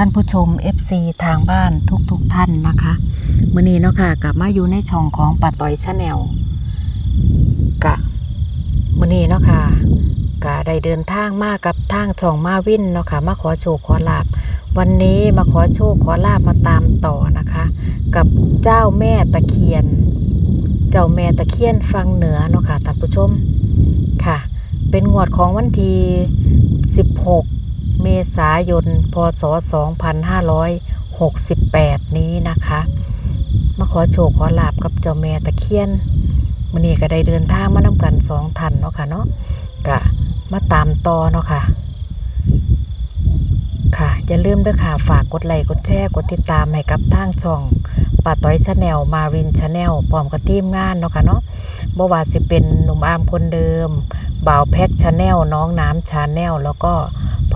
ท่านผู้ชม FC ทางบ้านทุกๆทท่านนะคะมื้อนี้เนาะค่ะกลับมาอยู่ในช่องของป้าต้อยชาแนลกะมื้อนี้เนาะค่ะกะได้เดินทางมากับทางช่องมาวินเนาะค่ะมาขอโชคขอลาบวันนี้มาขอโชคขอลาบมาตามต่อนะคะ กับเจ้าแม่ตะเคียน เจ้าแม่ตะเคียนฟังเหนือเนาะค่ะท่านผู้ชมค่ะ เป็นงวดของวันที่16 มษายน พศ 2568 นี้นะคะ มาขอโชคขอลาบกับเจ้าแม่ตะเคียนมื้อนี้ก็ได้เดินทางมานำกันสองท่านเนาะค่ะเนาะกะมาตามต่อเนาะค่ะ ค่ะอย่าลืมด้วยค่ะฝากกดไลค์กดแชร์กดติดตามให้กับทางช่องป้าต้อยชาแนลมาวินชาแนลพร้อมกับทีมงานเนาะค่ะเนาะบ่ว่าสิเป็นหนุ่มอามคนเดิมบ่าวแพ็กชาแนลน้องน้ำชาแนลแล้วก็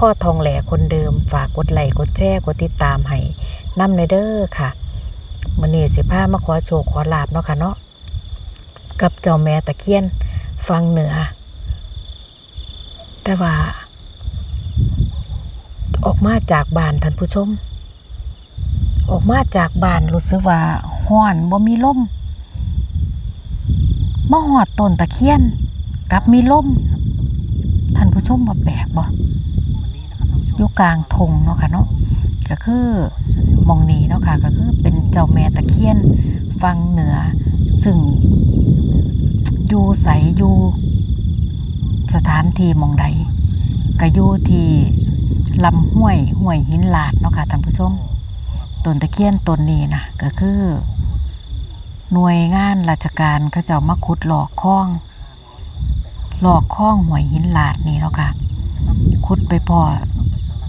พ่อทองแหล่คนเดิม ฝากกดไลค์กดแชร์กดติดตามให้นำในเด้อค่ะมื้อนี้สิพามาขอโชคขอลาบเนาะค่ะเนาะกับเจ้าแม่ตะเคียนฟังเหนือ แต่ว่า ออกมาจากบ้านท่านผู้ชม ออกมาจากบ้านรู้สึกว่าห้อนบ่มีลมมาหอดต้นตะเคียนกับมีลมท่านผู้ชมบ่แปลกบ่ อยู่กลางทงเนาะค่ะเนาะก็คือมองนี้เนาะค่ะก็คือเป็นเจ้าแม่ตะเคียนฟังเหนือ ซึ่งอยู่ใสอยู่สถานที่มองใดก็อยู่ที่ลำห้วยห้วยหินลาดเนาะค่ะท่านผู้ชมต้นตะเคียนต้นนี้นะก็คือ หน่วยงานราชการเขาเจ้ามาขุดหลอกคลองหลอกคล้องหวยหินลาดนี่เนาะค่ะ ขุดไปพอ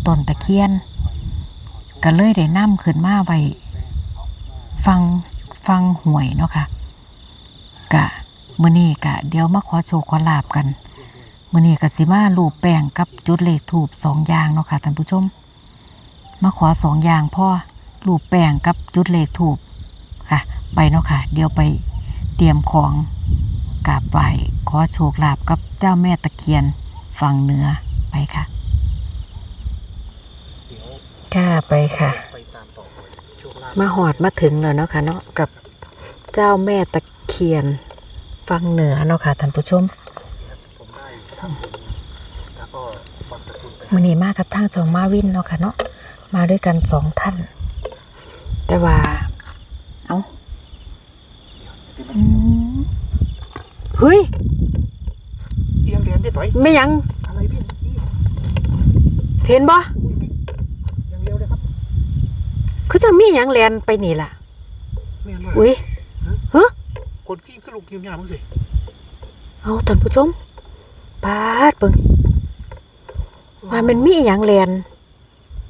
ต้นตะเคียน ก็เลยได้นำขึ้นมาไว้ฟังฟังหวยเนาะค่ะกะมื้อนี้กะ เดี๋ยวมาขอโชคขอลาบกันมื้อนี้ก็สิมาลูบแป้งกับจุดเลขถูกสองอย่างเนาะค่ะท่านผู้ชม มาขอสองอย่างพ่อลูบแป้งกับจุดเลขถูกค่ะ ไปเนาะค่ะ เดี๋ยวไปเตรียมของกราบไหว้ขอโชคลาภกับเจ้าแม่ตะเคียนฝั่งเหนือไปค่ะ กล้าไปค่ะไปตามต่อโชคลาภมาหอดมาถึงแล้วเนาะค่ะเนาะกับเจ้าแม่ตะเคียนฝั่งเหนือเนาะค่ะท่านผู้ชมผมได้ทำบุญแล้วก็ฟังสกุลไปมือนี้มากับทางสองมาวินเนาะค่ะเนาะมาด้วยกันสองท่าน แต่ว่า เอาอืมเฮ้ยเอียงเหรียญได้ต่อยไม่ยังอะไรพี่นี่เห็นบ่ อุ้ยพี่ยังเร็วเลยครับ คือจะมีหยังแลนไปนี่ล่ะไม่เห็นเลยอุ้ยฮะคนขี้ขึ้นลูกยิ้มยามมั้งสิเอาท่านผู้ชมปาดเบิ่งว่ามันมีอหย่างแลน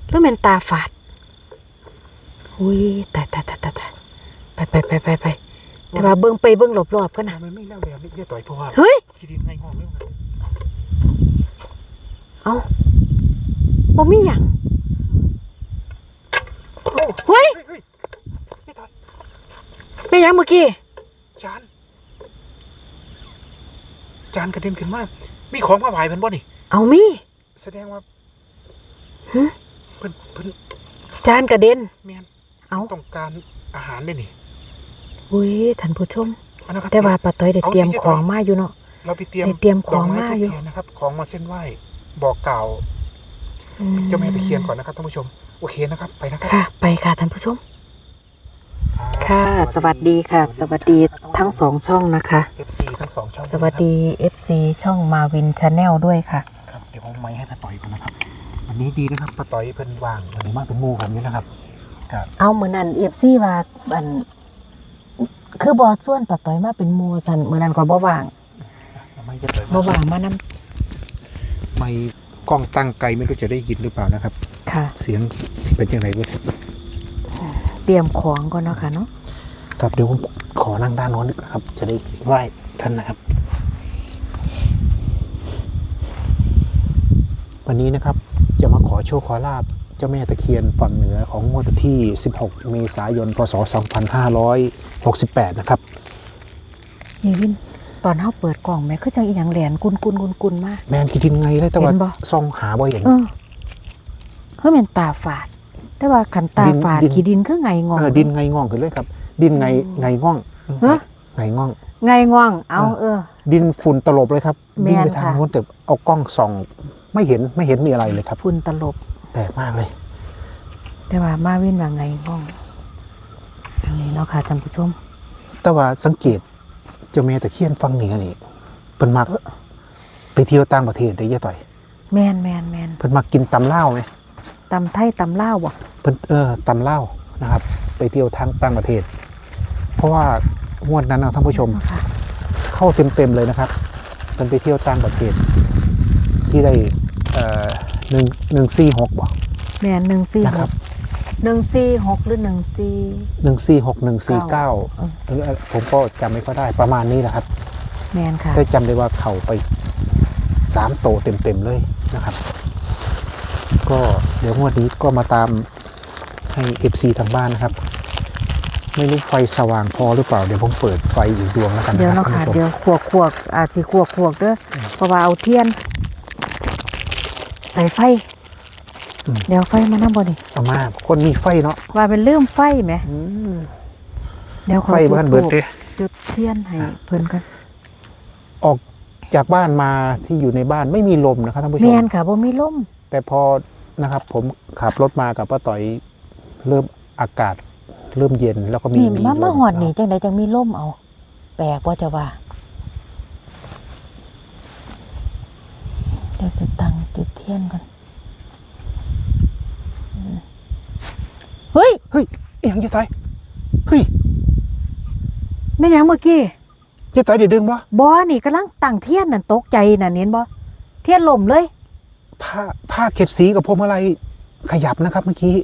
หรือแมันตาฝาด อุ้ยตายตายตายตายตายไปไปไปไปไปแต่ว่าเบิ่งไปเบิ่งรอบๆกันนะมันไม่เล่าเหรียญนี่ได้ต่อยเพราะว่าเฮ้ยที่ดินไงห้องเรื่องนั้นเอาบ่มีหยังโอ้ เฮ้ยเฮ้ยได้ต่อยไม่หยังเมื่อกี้จานจานกระเด็นขึ้นมามีของมาไหวเพิ่นบ่นี่ เอามีแสดงว่าหึเพิ่นเพิ่นจานกระเด็น แม่นเอาต้องการอาหารได้นี่อุ้ยท่านผู้ชม เอานะครับแต่ว่าป้าต้อยได้เอาสิเตรียมเจ๊ขต่อองมาอยู่เนาะ เราไปเตรียมได้เตรียมของดกไมาอยู่ทูบเทีนนะครับ ของมาเส้นไหว้บอกกล่าวอืมเจ้าแม่ตะเคียนก่อนนะครับท่านผู้ชม โอเคนะครับ ไปนะครับ ค่ะ ไปค่ะท่านผู้ชมรับค่ะ สวัสดีค่ะ สวัสดีทั้งสองช่องนะคะเอฟซีทั้งสองช่องสวัสดี FC ช่องมาวินชาแนลด้วยค่ะ ครับ เดี๋ยวผมไม้ให้ป้าต่อยก่อนนะครับ วันนี้ดีนะครับป้าต่อยเพิ่นว่างวันนี้มากเป็นหมู่กันอยู่นะครับ ครับ เอาเหมือนนั้น FC ว่าอัน คือบอส่วนปะต้อยมาเป็นหมูสันเหมือนนั้นก็บ่ว่างไม่จะต่อยบ่ว่างมานไม่ กล้องตั้งไกลไม่รู้จะได้ยินหรือเปล่านะครับำค่ะ เสียงเป็นยังไงบ้างเตรียมของก่อนเนาะค่ะเนาะครับเดี๋ยวผมขอนั่งด้านโน้นดีกว่าครับ จะได้ไหว้ท่านนะครับ วันนี้นะครับจะมาขอโชคขอลาบเจ้าแม่ตะเคียนฝั่งเหนือของงวดวันที่ 16 เมษายน พศ 2568 นะครับยีวิน ตอนเฮาเปิดกล่องแม่คือจังอีหยังแหลนกุนกุนกุนกุนๆๆๆมาแมนคิดยังไงเลยแต่ว่าเห็นบ่ ซองหาบ่เห็น เออเฮ้ยแม่นตาฝาด แต่ว่าขันตาฝาดดิน ขี้ดินคือไงงอง เออดินไงง่องขึ้นเลยครับ ดินไงไงง่องฮะ ไงง่อง ไงงอง เอาเออ ดินฝุ่นตลบเลยครับแม่นวิ่งไปทางค่ะ โน้นแต่เอากล้องส่อง ไม่เห็นไม่เห็นมีอะไรเลยครับ ฝุ่นตลบ แปลกมากเลย แต่ว่ามาวินว่าไงงองอันนี้เนาะค่ะท่านผู้ชม แต่ว่าสังเกต เจ้าแม่ตะเคียนฟังเหนือนี่เพิ่นมักไปเที่ยวต่างประเทศได้ยะต่อยแมนแมนแมนเพิ่นมักกินตำเหล้าวไหมตำไทยตำลาวบ่เพิ่นเออตำเหล้าวนะครับ ไปเที่ยวทางต่างประเทศ เพราะว่างวดนั้นนะท่านผู้ชมเนาะค่ะเข้าเต็มๆเลยนะครับเพิ่นไปเที่ยวต่างประเทศ ที่ได้เอ่อหนึ่งหนึ่งสี่หกบ่แมนหนึ่งสี่นะหครักบ หนึ่งสี่หกหรือหนึ่งสี่ หนึ่งสี่หกหนึ่งสี่เก้าเออผมก็จำไม่ค่อยได้ประมาณนี้แหละครับ แมนค่ะ ได้จำได้ว่าเข่าไปสามโตเต็มๆเลยนะครับ ก็เดี๋ยวงวดนี้ก็มาตามให้ FC ทางบ้านนะครับ ไม่รู้ไฟสว่างพอหรือเปล่า เดี๋ยวผมเปิดไฟอีกดวงแล้วกันเดี๋ยวนะเนาะครับค่ะ ท่านผู้ชเดี๋ยมวขวกขวกอาจสิขวกขวกเด้ออเพราะว่าเอาเทียน ใส่ไฟ เดี๋ยวไฟมาน้ำบ่นี่เอามาคนมีไฟเนาะว่าเป็นลืมไฟไหมเดี๋ยวขอไฟบ้านเบิดจุเด้จุดเทียนให้เพิ่นกันออกจากบ้านมาที่อยู่ในบ้านไม่มีลมนะครับท่านผู้ชแมมนค่ะบ่มีลม แต่พอนะครับ ผมขับรถมากับป้าต่อยเริ่มอากาศ เริ่มเย็นแล้วก็มีนี่มีมามาลหอดนี่จังใดจังมีลมเอา แปลกบ่จะว่าเดี๋ยวสิตังจุดเทียนก่อนอืม เฮ้ยเฮ้ยเอียงเจ๊ตายเฮ้ยแม่นหยังเมื่อกี้เจ๊ตายเดี๋ยวดึงวะบ่นี่กำลังตั้งเทียนนั่นตกใจน่ะเห็นบ่เทียนล่มเลย ผ้าผ้าเข็ดสีกับพวงมาลัยขยับนะครับเมื่อกี้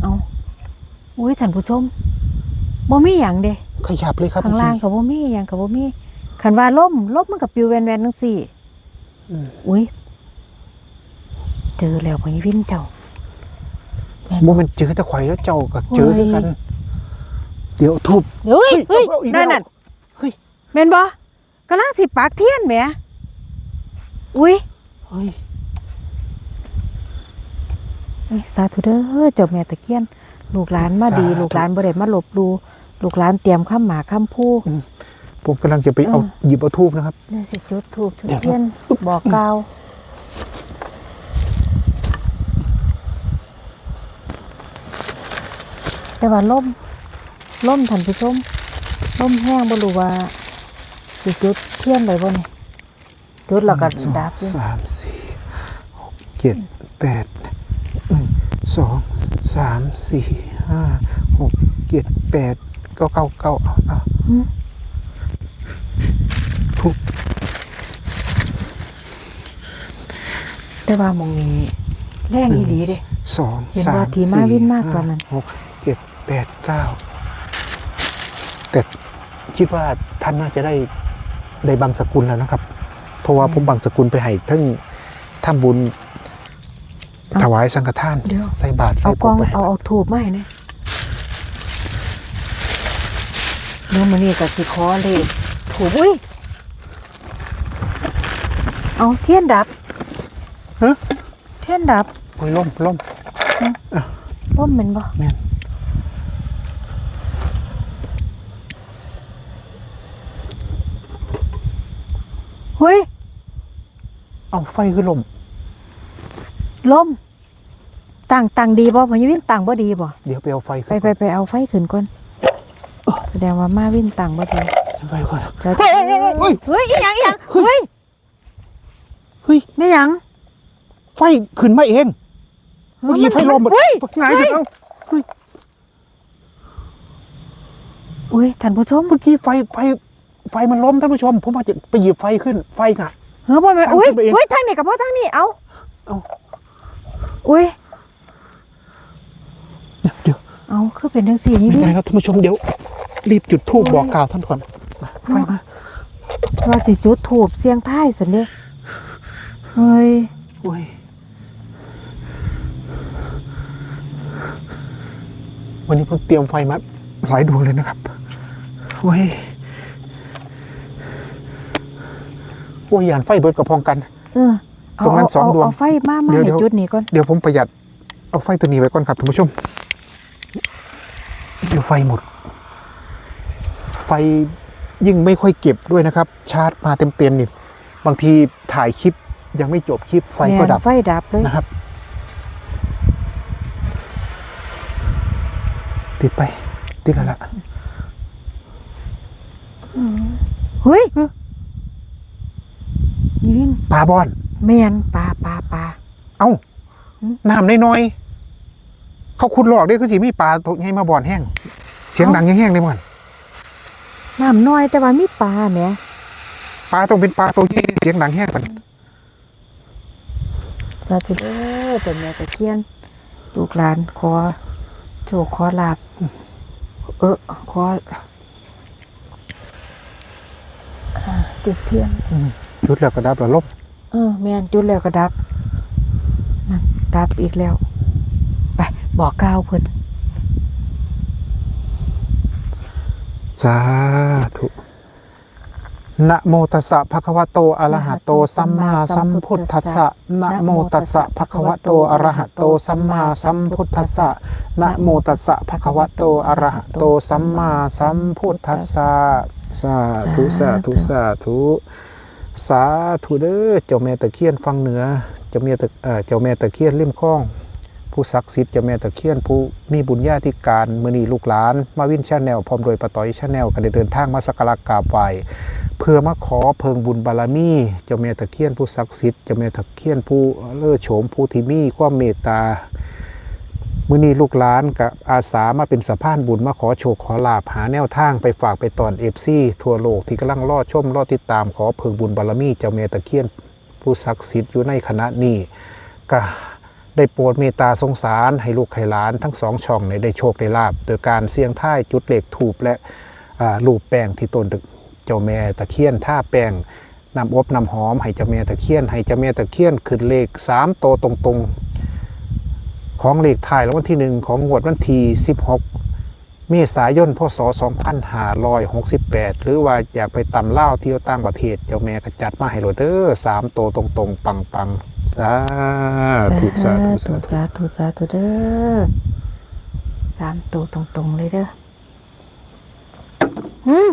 เอาอุ้ยท่านผู้ชมบ่มีหยังเด้ขยับเลยครับข้างล่างเมื่อก็บ่มีหยังก็บ่มีคันว่าล่มล่มมันก็ปลิวแวนๆจังซี่ อืม อุ้ยเจอแล้วพ่อวินเจ้า แม่นโมบ่มันเจอตะไคร่แล้วเจ้าก็เจอด้วยกันเฮ้ยเดี๋ยวทุบ เฮ้ยเฮ้เฮ้ยยเอาอีกแล้วนั่นน่ะเฮ้ย แม่นบ่กำลังสิปากเทียนแหมอุ้ยเฮ้ยเอ้ยสาธุเด้อเจ้าแม่ตะเคียน ลูกหลานมาดีลูกหลานบ่ได้มาหลบหลูลูกหลานเตรียมข้ามหมาข้ามผู้ ผมกำลังจะไปเอาเออ หยิบเอาทูบนะครับ เดี๋ยวสิจุดถูกจุดเดี๋ยว เทียนบอกกล่าว แต่ว่าล่มล่มท่านผู้ชมล่มแห้งบ่รู้ว่าสิจุดเทียนได้บ่นี่จุดแล้วก็ดับอยู่สามสี่หกเจ็ดแปดหนึ่งสองสามสี่ห้าหกเจ็ดแปดเก้าเก้าเก้าเอาเอาอืมทุบแต่ว่าหมองนี้แรงอีหลีเด้สองเห็นสาว่ามทีมาสี่วินมากห้ตอนนั้นหกเจ็ด แปดเก้าแต่คิดว่าท่านน่าจะได้ได้บางสกุลแล้วนะครับ เพราะว่าผมบางสกุลไปให้ทั้งทำบุญถวายสังฆทาน เดี๋ยว ใส่บาตรใส่เอากล้องไปเอาเอาถูกมาให้หนะเดี๋ยวมื้อนี้ก็สิขอเลขถูกอุ้ย เอาเทียนดับฮะ เทียนดับ โอ้ยล่มล่มร่มแมันบ่แม่น เฮ้ย เอาไฟคือล่มลมตั้งตั้งดีบ่พญวินตั้งบ่ดีบ่ เดี๋ยวไปเอาไฟไปไปไปเอาไฟขึ้นก่อน แสดงว่ามาวินตั้งบ่ดีไฟก่อนเดี๋ยวเฮ้ยเฮ้ยเฮ้ยเฮ้ยอีหยังอีหยังเฮ้ย เฮ้ยไม่หยัง ไฟขึ้นมาเอง เมื่อกี้ไฟล่มหมดเฮ้ยไงายไปเอาเฮ้ยอุ้ยท่านผู้ชม เมื่อกี้ไฟไฟ ไฟมันล้มท่านผู้ชม ผมว่าจะไปหยิบไฟขึ้น ไฟงะ เฮ้ยบ่แม่นตั้งอุ้ยขึ้นไปเองเฮ้ยทางนี้กับพ่อทางนี้เอาเอาอุ้ยเดี๋ยวเดี๋ยวเอาคือเป็นจังซี่นี่ไม่พี่ได้ครับท่านผู้ชมเดี๋ยว รีบจุดธูปบอกกล่าวท่านก่อนมาไฟมาว่าสิจุดถูบเสียงท้ายสันเด้เฮ้ยโอ้ยวันนี้ผมเตรียมไฟมาหลายดวงเลยนะครับโอ้ย โอ้ยยานไฟเบิดกับพองกัน เออเอาตรงนั้นเอาสองดวงเอาไฟมามาเดี๋ยวให้เดี๋ยว จุดนี้ก่อน เดี๋ยวผมประหยัดเอาไฟตัวนี้ไว้ก่อนครับท่านผู้ชม เดี๋ยวไฟหมด ไฟยิ่งไม่ค่อยเก็บด้วยนะครับ ชาร์จมาเต็มๆนี่บางทีถ่ายคลิปยังไม่จบคลิปไฟก็แม่นดับไฟดับเลย นะครับ ติดไป ติดแล้วล่ะ เฮ้ย ยินปลาบอน แม่นปลาปลาปลา เอ้าหืม น้ำน้อยๆเขาขุดหลอกได้คือสิมีปลาตัวใหญ่มาบ่อนแห้ง เสียงดังแห้งๆเลยมันน้ำน้อยแต่ว่ามีปลาแหมปลาต้องเป็นปลาตัวใหญ่เสียงดังแห้งมันสาธุเด้อเจ้าแม่ตะเคียนลูกหลานขอโชคขอลาบเออขออ่าจุดเทียน จุดแล้วก็ดับแล้วลบเออแม่นจุดแล้วก็ดับนั่นดับอีกแล้ว ไปบอกกล่าวเพิ่นสาธุนะโมตัสสะภะคะวะโตอะระหะโตสัมมาสัมพุทธัสสะนะโมตัสสะภะคะวะโตอะระหะโตสัมมาสัมพุทธัสสะนะโมตัสสะภะคะวะโตอะระหะโตสัมมาสัมพุทธัสสะสาธุสาธุสาธุสาธุ สาธุเด้อเจ้าแม่ตะเคียนฟังเหนือเจ้าแม่ตะเอ่อเจ้าแม่ตะเคียนริมคลอง ผู้ศักดิ์สิทธิ์เจ้าแม่ตะเคียนผู้มีบุญญาธิการมือนีลูกหลาน มาวินชาแนลพร้อมโดยปะต้อยชาแนลก็ได้เดินทางมาสักการะกราบไหว้เพื่อมาขอเพิงบุญบารมีเจ้าแม่ตะเคียนผู้ศักดิ์สิทธิ์เจ้าแม่ตะเคียนผู้เลื่อโฉมผู้ที่มีความเมตตา มื่อนีลูกหลานกับอาสามาเป็นสะพานบุญมาขอโชคขอลาภหาแนวทางไปฝากไปตอนเอฟซีทั่วโลกที่กำลังรอชมรอติดตามขอเพิงบุญบารมีเจ้าแม่ตะเคียน ผู้ศักดิ์สิทธิ์อยู่ในคณะนี้ก็ได้โปรดเมตตาสงสารให้ลูกให้หลานทั้งสองช่องเนี่ยได้โชคได้ลาบโดยการเสี่ยงท้ายจุดเหล็กถูบและอ่าลูบแป้งที่ต้นเจ้าแม่ตะเคียนท่าแป้งนำอบนำหอมให้เจ้าแม่ตะเคียนให้เจ้าแม่ตะเคียนขึ้นเลขสามโตตรงๆ ของเลขท้ายรางวัลที่หนึ่งของงวดวันที่16 เมษายนพศ 2568 หรือว่าอยากไปตำเล่าวเที่ยวต่างประเทศ เจ้าแม่ก็จัดมาให้โรเดอร์สามโตวตรงๆ ปังๆ สาธุสาธุสาธุสาธุสาธุเด้อสามตัวตรงๆ เลยเด้ออืม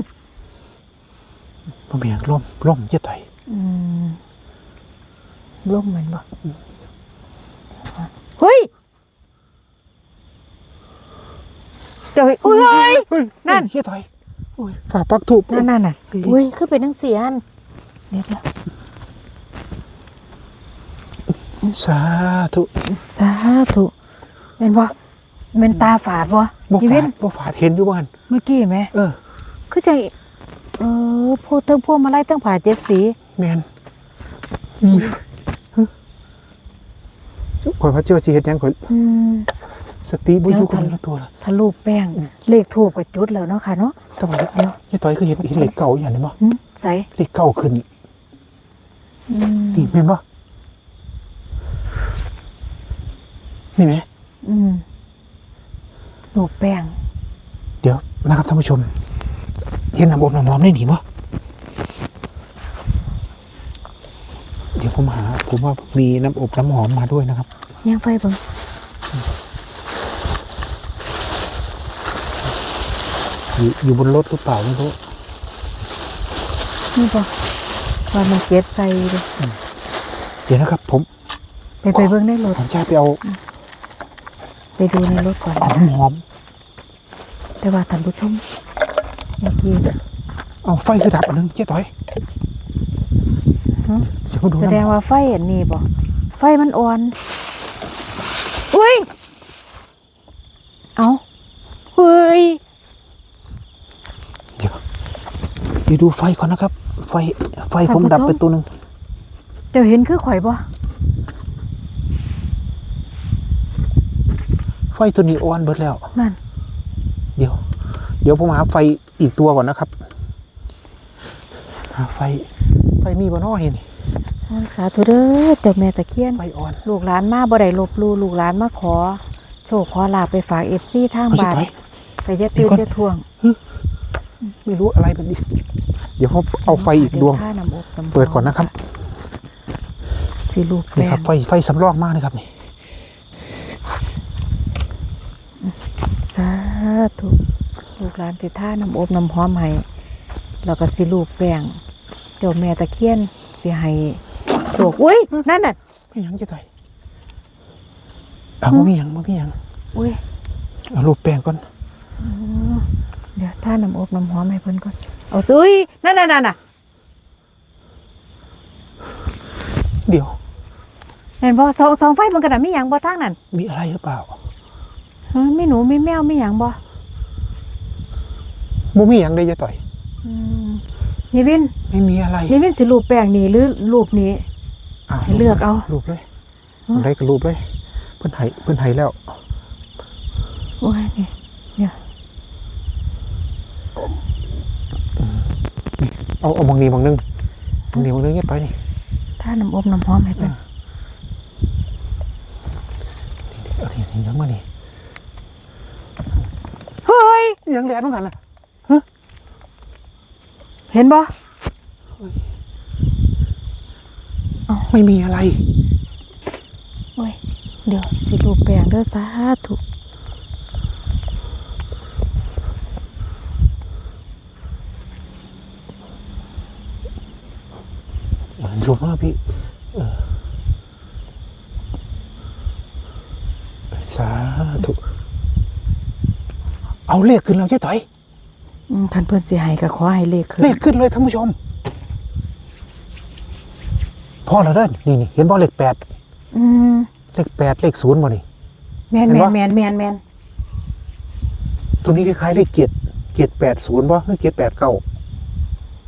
พ่อเมียงล่มล่มเยอะต่อยอืมล่มเหมือนบ่เฮ้ย เจ้าเฮ้ยอุ้ย เฮ้ยนั่นเยอะต่อยโอ้ยฝากปักถูกนั่นนั่นน่ะอุ้ยคือเป็นทั้งเสียนเดี๋ยวเดี๋ยวสาธุสาธุเป็นบ่เป็นตาฝาดบ่บ่ยีฝาเว้ดนบ่ฝาดเห็นอยู่บ้านเมื่อกี้ไหมเออ คือใจเออพูดเทั้งพวกมาไล่ตั้งผ่าเจ็ดสีแมนอืมข่อยพระเจ้าสิเฮ็ดหยังข่อยอืม สติบ่อยู่เดี๋ยวกับก่อนเนื้อตัวละทะลุแป้ง เลขถูกกับจุดแล้วเนาะค่ะเนาะแต่ว่าเดี๋ยวเยอะต่อยคือเห็นเห็นเหล็กเก่าอย่างนี้บ่หึใส่เหล็กเก่าขึ้นอืมนี่แม่นบ่นี่ไหมอืมลูกแป้ง เดี๋ยวนะครับท่านผู้ชมเห็นน้ำอบน้ำหอมได้หนิบ่เดี๋ยวผมหาผมว่ามีน้ำอบน้ำหอมมาด้วยนะครับย่างไฟเบิ่ อยู่อยู่บนรถหรือเปล่าไม่รู้นี่บ่ว่ามันเก็บใส่เลยเดี๋ยวนะครับ ผมไปไปเบิ่งในรถผมจะไปเอาไปดูในรถก่อนน้ำหอม แต่ว่าท่านผู้ชมเมื่อกี้เอาไฟคือดับอันนึงเจ๊ต่อยฮะเดี๋ยวมาดูแสดงน้ำว่าไฟอันนี้บ่ไฟมันอ่อน อุ้ย เอาเฮ้ย เดี๋ยวเดี๋ ยวดูไฟก่อนนะครับ ไฟไฟผมดับไปตัวหนึ่งเดี๋ยวเห็นคือข่อยบ่ไฟตัวนี้ออนเบิดแล้วนั่นเดี๋ยว เดี๋ยวผมหาไฟอีกตัวก่อนนะครับหาไฟไฟมีบ่น้อเห็นโอ้ยสาธุเด้อเจ้าแม่ตะเคียนไฟออนลูกหลานมาบ่ได้ลบหลูลูกหลานมาขอ โชคขอลาบไปฝากเอฟซีทางเอาสิบ้านต่อยแต่อย่าตื่นเดี๋ยวก่อนอย่าทวง ไม่รู้อะไรแบบนี้ เดี๋ยวผมเอาไฟอีกดวงท่าน้ำอบน้ำเปิดก่อนนะครับสสิรูปแปลนี่ครับงไฟไฟสำรองมากนะครับนี่สาธุลูกหลานสิท่าน้ำอบน้ำหอมให้แล้วก็สิรูปแป้งเจ้าแม่ตะเคียนสิให้โชคอุ้ยนั่นน่ะไม่หยังจะต่อยเอาบ่มีหยังบ่มีหยังอุ้ยเอารูปแป้งก่อน เดี๋ยวท่าน้ำอบน้ำหอมให้เพิ่นก่อนเอาซุยนั่นน่ะนั่นน่ะเดี๋ยวเห็นบ่สองสองไฟมันกระดามีหยังบ่ทางนั้นมีอะไรหรือเปล่าเออมีหนูมีแมวมีหยังบ่บ่มีหยังได้จะต่อยอืมนี่วินไม่มีอะไรนี่วินสิรูปแป้งนี่หรือรูปนี้ะให้เลือกเอา รูปเลยฮะอะไรก็รูปเลย เพิ่นให้เพิ่นให้แล้ว โอ้ยนี่เนี่ย เอาเอามองนี้มองนึงมองนี้มองนึงเงียบไปนี่ท่าน้ำอบน้ำหอมให้เพิ่นเอานี่นี่ยังมานี่เฮ้ยยังแหลนเหมือนกันล่ะเห็นบ่ไม่มีอะไรโอ้ยเดี๋ยวสิรูปแป้งเด้อสาธุ รูปมากพี่เออสาธุเอาเลขขึ้นแล้วเจ๊ต่อยอืมคันเพิ่นสิให้ก็ขอให้เลขขึ้นเลขขึ้นเลยท่านผู้ชมพ่อเราเด้นนี่นี่เห็นบ่เลขแปดอืมเลขแปดเลขศูนย์บ่นี่แม่นเห็นแม่บ่นแม่นแม่นแม่นตัวนี้คล้ายๆเลขเจ็ดเจ็ดแปดศูนย์บ่หรือเจ็ดแปดเก้า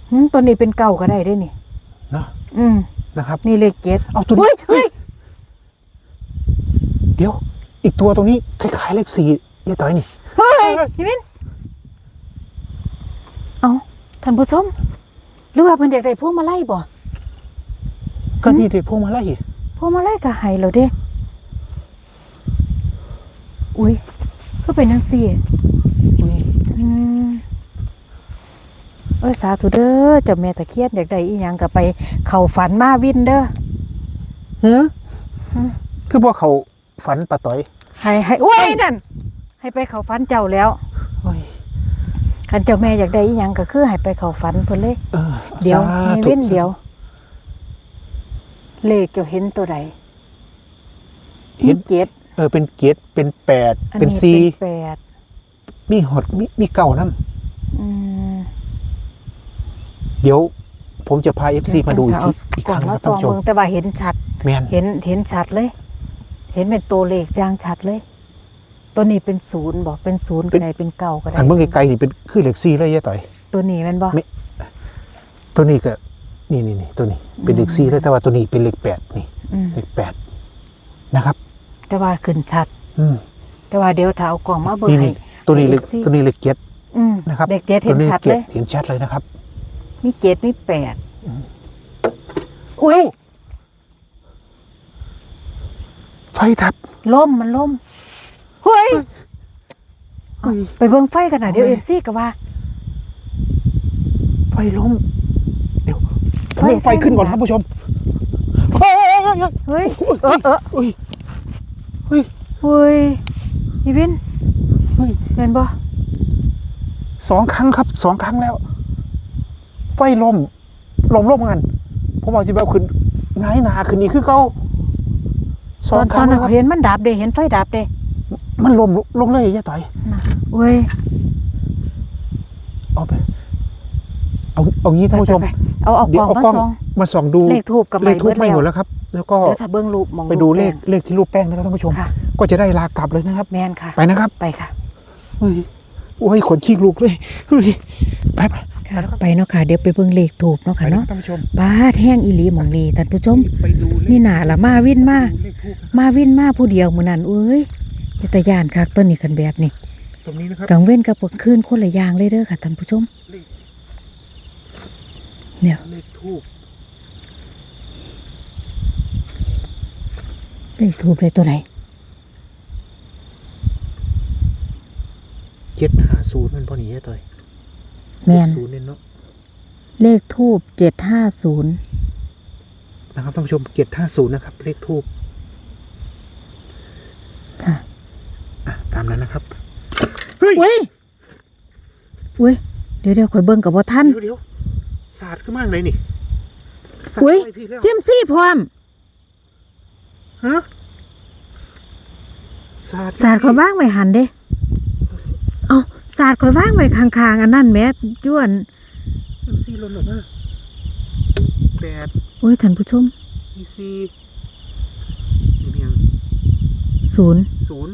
หึตัวนี้เป็นเก่าก็ได้เด้นี่นะ อืมนะครับนี่เลขเจ็ดเอาตัวนี้เฮ้ยเฮ้ยเดี๋ยว อีกตัวตรงนี้คล้ายๆเลขสี่เจ๊ต่อยนี่เฮ้ยนี่วินเอาท่านผู้ชมหรือว่าเพิ่นอยากได้พวงมาลัยบ่ก็นี่เด็กพวกมาไล่พวงมาลัยก็ให้แล้วเด้อุ้ยคือเป็นจังซี่ นี่ อืม เอ้ยสาธุเด้อเจ้าแม่ตะเคียนอยากได้อีหยังก็ไป เข้าฝันมาวินเด้อหืมคือพวกเขาฝันปะต่อยให้ให้โอ้ยนั่นให้ไปเข้าฝันเจ้าแล้วเฮ้ยคันเจ้าแม่อยากได้อีหยังก็คือให้ไปเข้าฝันเพิ่นเลยเออเดี๋ยวสาให้ธุวินเดี๋ยว เลขเจ้าเห็นตัวใดเห็นเจ็ดเออเป็นเกียรเป็นแปดอันเป็นนี้สี่เป็นแปดมีหดมีมีเก่านํอืม เดี๋ยวผมจะพาเอฟซีมาดูอีกเอาทีอีกกคล่องรั้งมานะซท่านองผู้ชมเบิ่งแต่ว่าเห็นชัดแมนเห็นเห็นชัดเลย เห็นเป็นตัวเลขอย่างชัดเลย ตัวนี้เป็นศูนย์บอกเป็นศูนย์ก็ได้เป็นเก้าก็ได้กันเมื่อไกลๆนี่เป็นคือเลขสี่เลยยะต่อย ตัวนี้แมันบอกไม่ตัวนี้ก็นี่นี่นี่ตัวนี้เป็นเลขสี่เลยแต่ว่าตัวนี้เป็นเลขแปดนี่อืมเลขแปดนะครับ แต่ว่าขึ้นชัด อืมแต่ว่าเดี๋ยวถ้าเอากล่องมาเบิ่งนี่ให้นี่ตัวนี้เลขสี่ตัวนี้เลขเจ็ดอืมนะครับเด็กเจ็ดตัเห็วนนี้ชัดเจ็เลดยเห็นชัดเลยนะครับ มีเจ็ดมีแปดอุ้ยไฟดับล่มมันล่มเฮ้ยเฮ้ยไปเบิ่งไฟกันหน่อยเดี๋ยวเฮ้เอยฟซีก็ว่า ไฟล้มเดี๋ยวไฟเรื่องไฟไฟขึ้นก่อนมันดับท่านผู้ชมเฮ้ยเฮ้ยเฮ้ยเฮ้ยเออเออ เฮ้ยเฮ้ย เฮ้ยอีวินเฮ้ย เห็นบ่สองครั้งครับสองครั้งแล้ว ไฟล้มล้มล้มกันผมเอาสิแบบขึ้นง่ายหนาขึ้นอีกคือเก่าสตอองนคตอรั้นงนั้แล้วนครับเห็นมันดับเด้เห็นไฟดับเด้มันล้มลงเลยยะต่อยเว้ยเอาไปเอาเอางี้ท่านผู้ชมไปๆเอาเอากเดี๋ยล่วองเอามากล้องซองมาส่องดูเลขทูบกับเลขทูบไม่เบิหมดดแล้วครับ แล้วก็เดี๋ยวถ้าเบิ่งรูปมองไปดูรูปเลขแป้งเลขที่รูปแป้งนะครับท่านผู้ชมค่ะก็จะได้ลากลับเลยนะครับ แมนค่ะ ไปนะครับ ไปค่ะเฮ้ยโอ้ยขนชีกลูกเลยเฮ้ยไปไป ค่ะไปเนาะค่ะเดี๋ยวไปเบิ่งเลขถูกเนาะไปค่ะนะครัเนาะบท่านผู้ชมบ้าแห้งอีหลีหมองลีท่านผู้ชมไปดูเลขมีหน้าละมาวินมาดูเลขทูบนะมาวินมาผู้เดียวมื้อนั้นเอ้ยเป็นตาย่านคักต้นนี้กันแบบนี้ตรงนี้นะครับกลางเว้นกับกลางคืนคนละอย่างเลยเด้อค่ะท่านผู้ชมเนี่ยเลขทูบเลขถูกเลยตัวไหนเจ็ดหาศูนย์มันพอหนีไอ้ต่อย แมนศูนย์เนี่ยเนาะเลขทูบ750นะครับท่านผู้ชมเจ็ดห้าศูนย์นะครับ เลขทูบค่ะอะตามนั้นนะครับเฮ้ยอุ้ยอุ้ยเดี๋ยวเดี๋ยวข่อยเบิ่งกับบ่ทันเดี๋ยวเดี๋ยวศาสตร์ขึ้นมากเลยนี่ศาสตร์อุ้ยไว้พี่แล้วเซียมซี่พร้อมฮะศาสตร์ศาสตร์ข่อยว่างไว้หันเด้เอ้า ศาสตร์ข่อยว่างไว้ข้างๆอันนั้นแหม่ย้วนเซมซีหล่นออกมาแปดอุ้ยท่านผู้ชมมีสี่มีเพียงศูนย์ศูนย์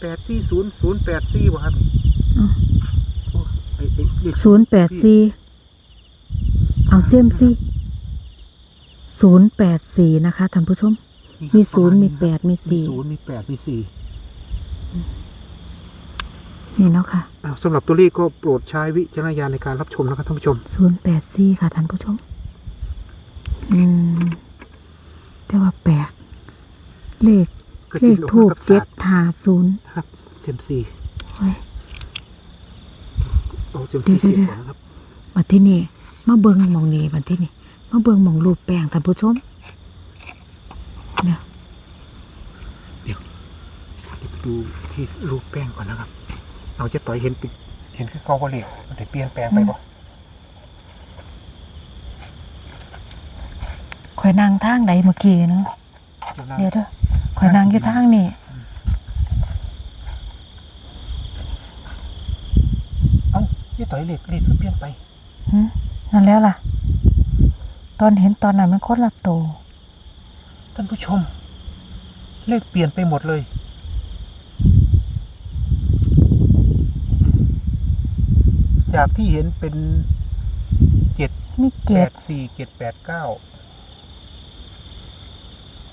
แปดสี่ศูนย์ศูนย์แปดสี่วะครับโอ้ไอ้ไอ้เลขศูนย์แปดสี่เอาเซียมซี่ศูนย์แปดสี่นะคะท่านผู้ชม มีศูนย์มีแปดมีสี่มีศูนย์มีแปดมีสี่ นี่เนาะค่ะอ้าวสำหรับตัวเลขก็โปรดใช้วิจารณญาณในการรับชมนะครับท่านผู้ชม ศูนย์แปดสี่ค่ะท่านผู้ชม อืม แต่ว่าแปลก เลข ก็เลที่ขลงทูบกับเจ็ดศาสตร์ หาศูนย์นะครับเซมซีโอ้ย เอาเซมซีเดี๋ยวเก็บๆๆก่อนนะครับมาที่นี่ มาเบิงหมองนี้มาที่นี่ มาเบิงหมองรูปแป้งท่านผู้ชมเนี่ยเดี๋ยวไปดูที่รูปแป้งก่อนนะครับ เอาเจะต่อยเห็นปิดเห็นคือเกาบอเลกมันได้เปลี่ยนแปลงไปบ่ข่อยนางทางใดเมื่อกี้เนาะเดี๋ยวนะเดี๋ยวเด้อข่อยนางอยู่ทางนี่เอ้านี่ต่อยเลขเลขคือเปลี่ยนไปหึนั่นแล้วล่ะ ตอนเห็นตอนนั้นมันคนละโตวท่านผู้ชม เลขเปลี่ยนไปหมดเลย จากที่เห็นเป็นเจ็ดมีแปเจ็ดดสี่เจ็ดแปดเก้า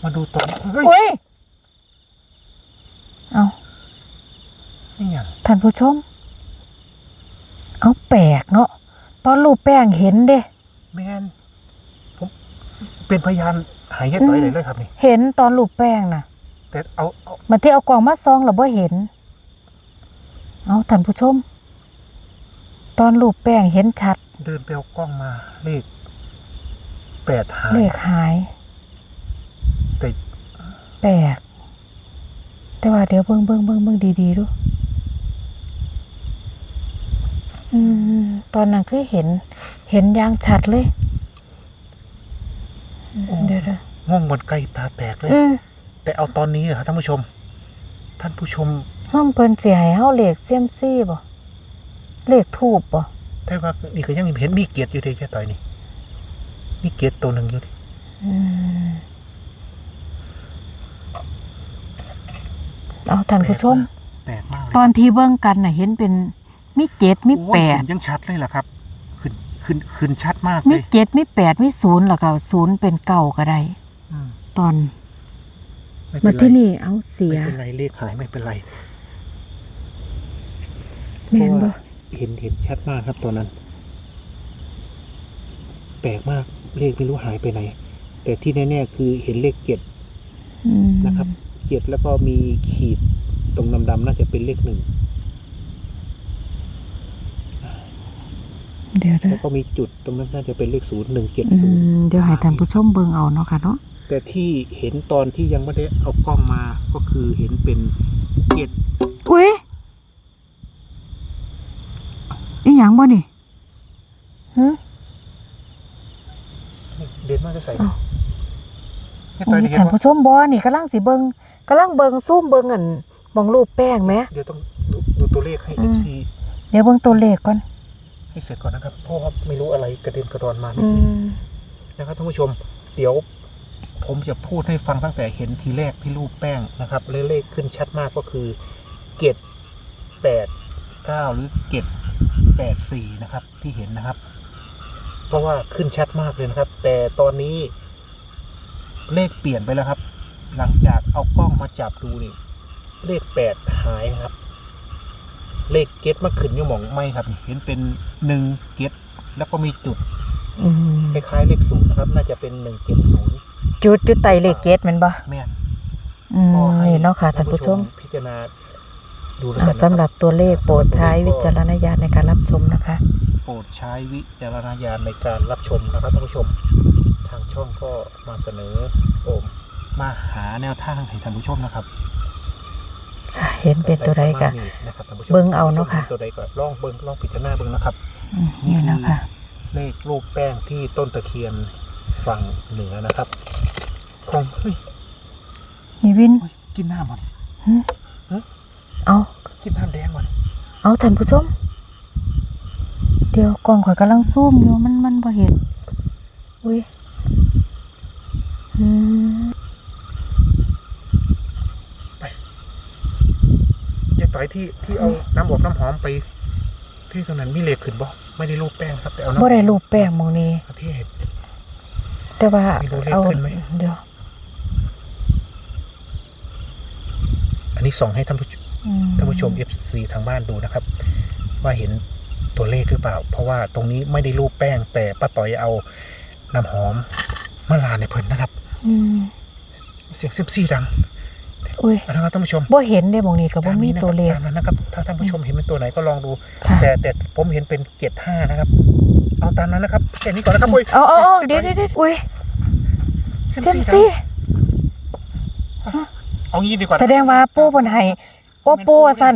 มาดูตอนเฮ้ยอุ้ยเอานี่อย่างท่านผู้ชม เอาแปลกเนาะตอนรูปแป้งเห็นเด้ แมนผมเป็นพยานหายแยกต่อยเลยเลยครับนี่ เห็นตอนรูปแป้งน่ะแต่เอาเอามันที่เอากล่องมาซองเราบ่เห็น เอาท่านผู้ชม ตอนรูปแป้งเห็นชัด เดินไปเอากล้องมาเลขแปดหายเลขหายแต่แปลก แต่ว่าเดี๋ยวเบิ่งเบิ่งเบิ่งเบิ่งดีๆดูอืมตอนนั้นคือเห็น เห็นอย่างชัดเลยอืมเดี๋ยวเดี๋ยวงงบนไกลตาแตกเลย อืมแต่เอาตอนนี้เหรอครับท่านผู้ชม ท่านผู้ชม เพิ่มเพิ่นสิให้เฮาเลขเซียมซี่บ่ เลขทูบบ่แต่ว่านี่ก็ยังเห็นมีเกียรติอยู่เลยแค่ต่อยนี่มีเกียรติตัวหนึ่งอยู่ดิอืมเอาท่านผู้ชมแปลกมากเลยตอนที่เบิ่งกันน่ะเห็นเป็นมีเจ็ดมีโอ้ยแปดเห็นยังชัดเลยเหรอครับ ขึ้นขึ้นขึ้นชัดมากมีเลยเจ็ดมีแปดมีศูนย์แล้วก็ศูนย์เป็นเก่าก็ได้อืมตอนไม่เป็มานไรที่นี่เอาเสียไม่เป็นไรเลขหายไม่เป็นไร แม่นบ่ เห็นเห็นชัดมากครับตอนนั้น แปลกมากเลขไม่รู้หายไปไหน แต่ที่แน่ๆคือเห็นเลขเจ็ดอืมนะครับเจ็ดแล้วก็มีขีดตรงดำๆน่าจะเป็นเลขหนึ่งเดี๋ยวเด้แล้อวก็มีจุดตรงนั้นน่าจะเป็นเลขศูนย์หนึ่งเจ็ดอืศูนย์มเดี๋ยวให้ท่านผู้ชมเบิ่งเอาเนาะค่ะเนาะแต่ที่เห็นตอนที่ยังไม่ได้เอากล้องมาก็คือเห็นเป็นเจ็ดอุ้ย อีหยังบ่นี่ฮะเด่นมากจะใส่อ้าวแค่โอ้ตอนยนี้เห็นท่านว่าผู้ชมบ่นี่กำลังสิเบิ่งกำลังเบิ่งซูมเบิ่งอันมองรูปแป้งแหมเดี๋ยวต้องดูดูตัวเลขให้อืม FC เดี๋ยวเบิ่งตัวเลขก่อน ให้เสร็จก่อนนะครับ เพราะว่าไม่รู้อะไรกระเด็นกระดอนมาเมื่อือกี้มนะครับท่านผู้ชม เดี๋ยวผมจะพูดให้ฟังตั้งแต่เห็นทีแรกที่รูปแป้งนะครับและเลขขึ้นชัดมากก็คือเกตแปดเก้าหรือเกต แปดสี่นะครับ ที่เห็นนะครับ เพราะว่าขึ้นชัดมากเลยนะครับ แต่ตอนนี้เลขเปลี่ยนไปแล้วครับ หลังจากเอากล้องมาจับดูนี่เลขแปดหายครับ เลขเกตมาขึ้นอยี่หมองไม่ครับ เห็นเป็นหนึ่งเกตแล้วก็มีจุดอืมคล้ายๆเลขศูนย์นะครับ น่าจะเป็นหนึ่งเจ็ดศูนย์จุดอยู่ใต้เลขเกตแม่นบ่แม่นอืมก็ให้นี่เนาะค่ะท่านผู้ชม พิจารณา ดูแล้วอะกันนะคสำหรับตัวเลขโปรดใช้วิจารณญาณในการรับชมนะคะ โปรดใช้วิจารณญาณในการรับชมนะครับท่านผู้ชม ทางช่องก็มาเสนอโอมมาหาแนวทางให้ท่านผู้ชมนะครับค่ะเห็นเป็นตัวใดกะประมาณนี้นะครับท่านผู้ชมเบิ่งเอาเนาะค่ะ ตัวใดก็ลองเบิ่งลองพิจารณาเบิ่งนะครับ อืมนี่นะคะเลขรูปแป้งที่ต้นตะเคียนฝั่งเหนือนะครับของเฮ้ยนี่วินเฮ้ยกินน้ำมันเอากินน้ำแดงมันเอาท่านผู้ชม เดี๋ยวกล้องข่อยกำลังซูมอยู่มันมันบ่เห็นอุ้ยอืมยายต่อยที่ที่เอาน้ำอบน้ำหอมไป ที่ตรงนั้นมีเลขขึ้นบ่ไม่ได้รูปแป้งครับแต่เอาน้ำบ่ได้รูปแป้งหมองนี้ประเทศ แต่ว่ามีรูปเลขเอาขึ้นไหม เดี๋ยว อันนี้ส่งให้ท่านผู้อืม ท่านผู้ชม FC ทางบ้านดูนะครับ ว่าเห็นตัวเลขหรือเปล่า เพราะว่าตรงนี้ไม่ได้รูปแป้ง แต่ป้าต่อยเอาน้ำหอมมาลาในเพิ่นนะครับอืมเสียงเซยมซี่ดังอุ้ยนะครับท่านผู้ชมบ่เห็นเด้หมองนี้ก็บ่มีตานี้นะครับตัวเลขตามนั้นนะครับ ถ้าท่านผู้ชมเห็นเป็นตัวไหนก็ลองดูค่ะแต่แต่ผมเห็นเป็นเกียรห้านะครับ เอาตามนั้นนะครับแค่นี้ก่อนนะครับอุ้ยเอาเอาเอาเดี๋ยวเดี๋ยวเดี๋ยวอุ้ยเซยมซี่เอางี้ดีกว่าแสดงว่าปู่เพิ่นให้ โอ้ปู่ว่าซั่น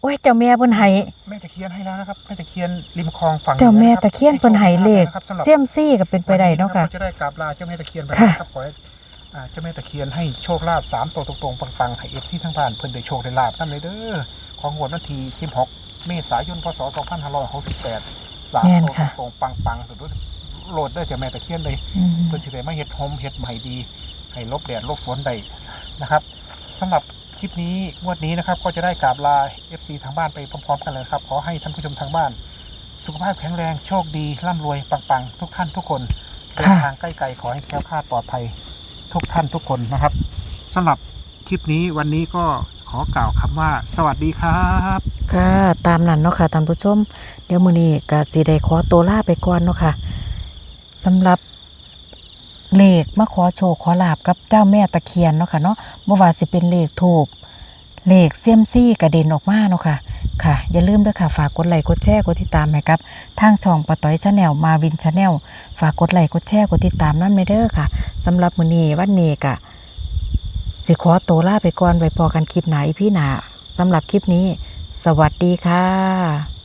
โอ้ยเจ้าแม่เพิ่นให้แม่ตะเคียนให้แล้วนะครับแม่ตะเคียนริมคลองฝั่งเจ้าแม่หอตะเคียนเพิ่นให้เลขนะครับสำหรับเซียมซี่ก็เป็นไปได้เนาะค่ะวัก็จะได้กราบลาเจ้าแม่ตะเคียนไปค่ะนะครับขอให้อ่าเจ้าแม่ตะเคียนให้โชคลาภสามตัวตรงๆปังๆให้เอฟซีทั้งบ้านเพิ่นได้โชคได้ลาภนั่นเลยเด้อของงวดวันที่16เมษายนพศ2568สามแม่นตัวค่ะตรงๆปังๆสุดโหลดได้อเจ้าแม่ตะเคียนเลยอืมเพื่อจะได้มาเฮ็ดโฮมเฮ็ดใหม่ดีให้ลบแดดลบฝนได้นะครับสำหรับค ลิปนี้งวดนี้นะครับก็จะได้กราบลา FC ทางบ้านไปพร้อมๆกันเลยครับ ขอให้ท่านผู้ชมทางบ้าน สุขภาพแข็งแรงโชคดีร่ำรวยปังๆ ทุกท่านทุกคนเดินทางใกล้ๆขอให้แคล้วคลาดปลอดภัยทุกท่านทุกคนนะครับสำหรับคลิปนี้วันนี้ก็ขอกล่าวคำว่า สวัสดีครับค่ะตามนั้นเนาะค่ะท่านผู้ชม เดี๋ยวมื้อนี้ก็สิได้ขอตัวลาไปก่อนเนาะค่ะสำหรับ เลขมาขอโชคขอลาบกับเจ้าแม่ตะเคียนเนาะค่ะเนาะบ่ว่าสิเป็นเลขถูกเลขเซียมซี่กระเด็นออกมาเนาะค่ะ ค่ะ อย่าลืมด้วยค่ะ ฝากกดไลค์กดแชร์กดติดตามให้กับทางช่องปะต้อยชาแนลมาวินชาแนลฝากกดไลค์กดแชร์กดติดตามนั่นไม่เด้อค่ะสำหรับมื้อนี้วันนี้ก็สิขอตัวลาไปก่อนไว้พอกันคลิปหนาอีพี่หนาสำหรับคลิปนี้ สวัสดีค่ะ